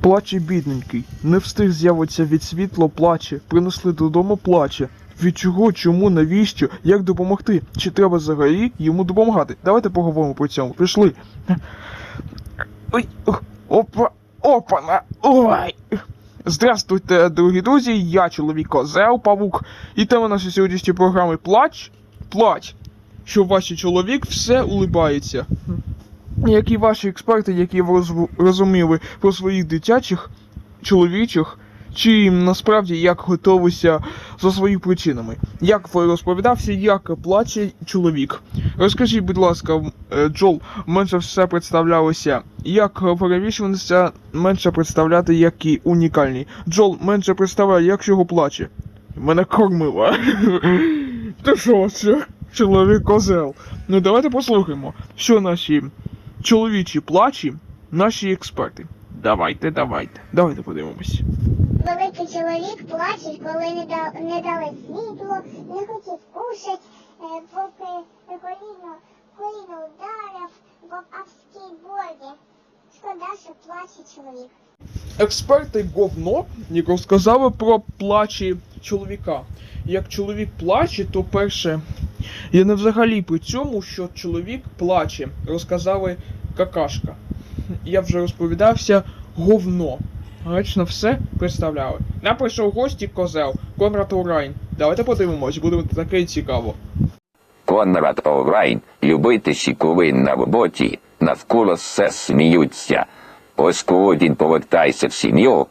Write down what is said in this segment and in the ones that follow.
Плаче бідненький, не встиг з'явитися від світло, плаче, принесли додому, плаче. Від чого, чому, навіщо, як допомогти? Чи треба взагалі йому допомагати? Давайте поговоримо про цьому. Пішли. Ой, опа, опана, ой. Здравствуйте, дорогі друзі, я чоловік Козел Павук. І тема нашої сьогоднішньої програми Плач, плач, що ваш чоловік все улибається. Які ваші експерти, які розуміли про своїх дитячих, чоловічих, чи насправді як готовися за своїми причинами? Як ви розповідався, як плаче чоловік? Розкажіть, будь ласка, е, Джол, менше все представлялося, як перевішувалися, менше представляти, які унікальні. Джол менше представляє, як його плаче. Мене кормила. Ти що це? Чоловік козел. Ну давайте послухаємо, що наші чоловічі плачі, наші експерти. Давайте, давайте. Давайте подивимось. Великий чоловік плаче, коли не, да, не дали світло, не хотів кушать, е, поки коліно, коліно ударив в авській борді. Шкода, що плаче чоловік. Експерти говно розказали про плачі чоловіка. Як чоловік плаче, то перше. Я не взагалі при цьому, що чоловік плаче, розказали какашка. Я вже розповідався говно. Гречно все представляли. Нам прийшов гості козел, Конрад Урайн. Давайте подивимось, буде таке цікаво. Конрад Оврайн, любитися, коли на роботі, навколо все сміються. Ось коли він повертається в сім'ю,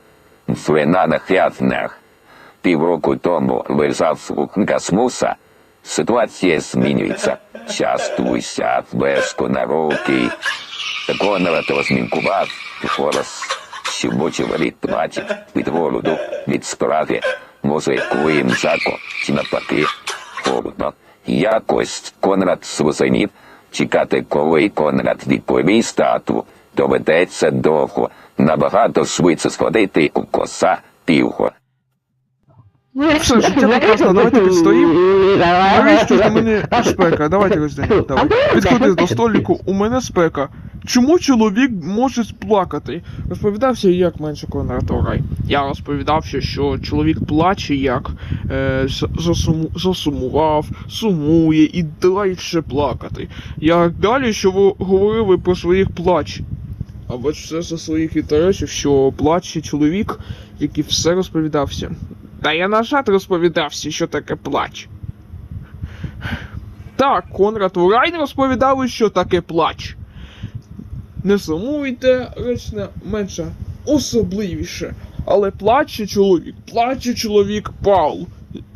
свина на хрязнах. Півроку тому лежав слух Гасмуса. Ситуація змінюється. Частуйся, блеску на руки. Конрад розмінкував голос, що бочеварі плачуть від голоду, від справи, може, їм жарко, чи навпаки, холодно. Якось Конрад зрозумів, чекати, коли Конрад відповість тату, доведеться довго, набагато швидше сходити у коса півго. Все, життя прекрасно, давайте підстоїмо. Навіщо ж на мені спека? Давайте роздаємо. Давай. Підходи до століку, у мене спека. Чому чоловік може сплакати? Розповідався, як менше конораторай. Я розповідався, що чоловік плаче, як е, засуму, засумував, сумує і далі плакати. Як далі, що ви говорили про своїх плач. А от все за своїх інтересів, що плаче чоловік, який все розповідався. Та я на жарт розповідався, що таке плач. Так, Конрад Урайн розповідали, що таке плач. Не сумуйте, речне менше особливіше. Але плаче чоловік, плаче чоловік Паул.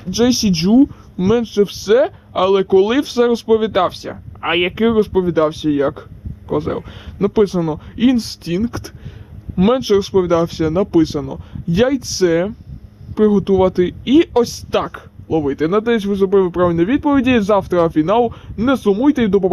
Джесі Джу менше все, але коли все розповідався. А який розповідався як? Козел. Написано інстинкт. Менше розповідався, написано яйце приготувати і ось так ловити. Надеюсь, ви зробили правильні відповіді. Завтра фінал. Не сумуйте і до побачення.